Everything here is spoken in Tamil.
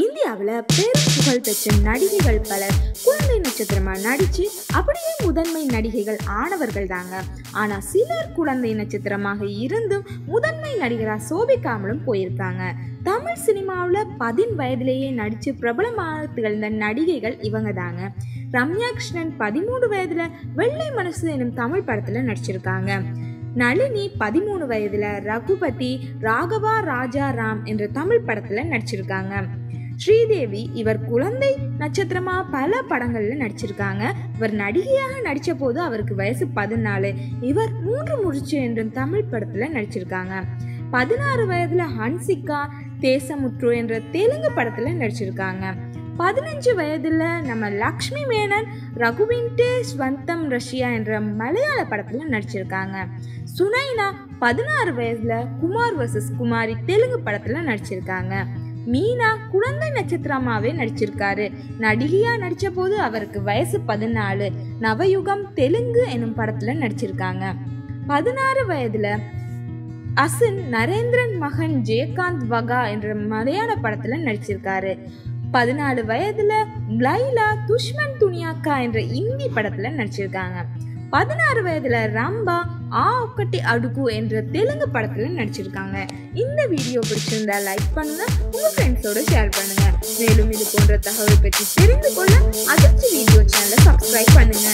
இந்தியாவில் பெரும் புகழ் பெற்ற நடிகைகள் பலர் குழந்தை நட்சத்திரமா நடிச்சு அப்படியே முதன்மை நடிகைகள் ஆனவர்கள் தாங்க. ஆனால் சிலர் குழந்தை நட்சத்திரமாக இருந்தும் முதன்மை நடிகராக சோபிக்காமலும் போயிருக்காங்க. தமிழ் சினிமாவில் பதின் வயதிலேயே நடித்து பிரபலமாக திகழ்ந்த நடிகைகள் இவங்க தாங்க. ரம்யா கிருஷ்ணன் பதிமூணு வயதில் வெள்ளை மனசு எனும் தமிழ் படத்தில் நடிச்சிருக்காங்க. நளினி பதிமூணு வயதில் ரகுபதி ராகவா ராஜா ராம் என்ற தமிழ் படத்தில் நடிச்சிருக்காங்க. ஸ்ரீதேவி இவர் குழந்தை நட்சத்திரமா பல படங்கள்ல நடிச்சிருக்காங்க. இவர் நடிகையாக நடிச்ச போது அவருக்கு வயசு பதினாலு. இவர் மூன்று முடிச்சு என்ற தமிழ் படத்துல நடிச்சிருக்காங்க. பதினாறு வயதுல ஹன்சிகா தேசமுற்று என்ற தெலுங்கு படத்துல நடிச்சிருக்காங்க. பதினஞ்சு வயதுல நம்ம லக்ஷ்மி மேனன் ரகுவின்டே ஸ்வந்தம் ரஷ்யா என்ற மலையாள படத்துல நடிச்சிருக்காங்க. சுனைனா பதினாறு வயதுல குமார் வர்சஸ் குமாரி தெலுங்கு படத்துல நடிச்சிருக்காங்க. மீனா குழந்தை நட்சத்திரமாவே நடிச்சிருக்காரு. நடிகையா நடிச்ச போது அவருக்கு வயசு பதினாலு. நவயுகம் தெலுங்கு எனும் படத்துல நடிச்சிருக்காங்க. பதினாறு வயதுல அசின் நரேந்திரன் மகன் ஜெயகாந்த் வகா என்ற மலையாள படத்துல நடிச்சிருக்காரு. பதினாலு வயதுல லைலா துஷ்மன் துனியாக்கா என்ற இந்தி படத்துல நடிச்சிருக்காங்க. பதினாறு வயதுல ரம்பா ஆ ஒக்கட்டி அடுக்கு என்ற தெலுங்கு படத்துல நடிச்சிருக்காங்க. இந்த வீடியோ பிடிச்சிருந்தா லைக் பண்ணுங்க உங்க ஃப்ரெண்ட்ஸோட ஷேர் பண்ணுங்க. மேலும் இது போன்ற தகவல் பற்றி தெரிந்து கொள்ள அதிர்ச்சி வீடியோ சேனலை சப்ஸ்கிரைப் பண்ணுங்க.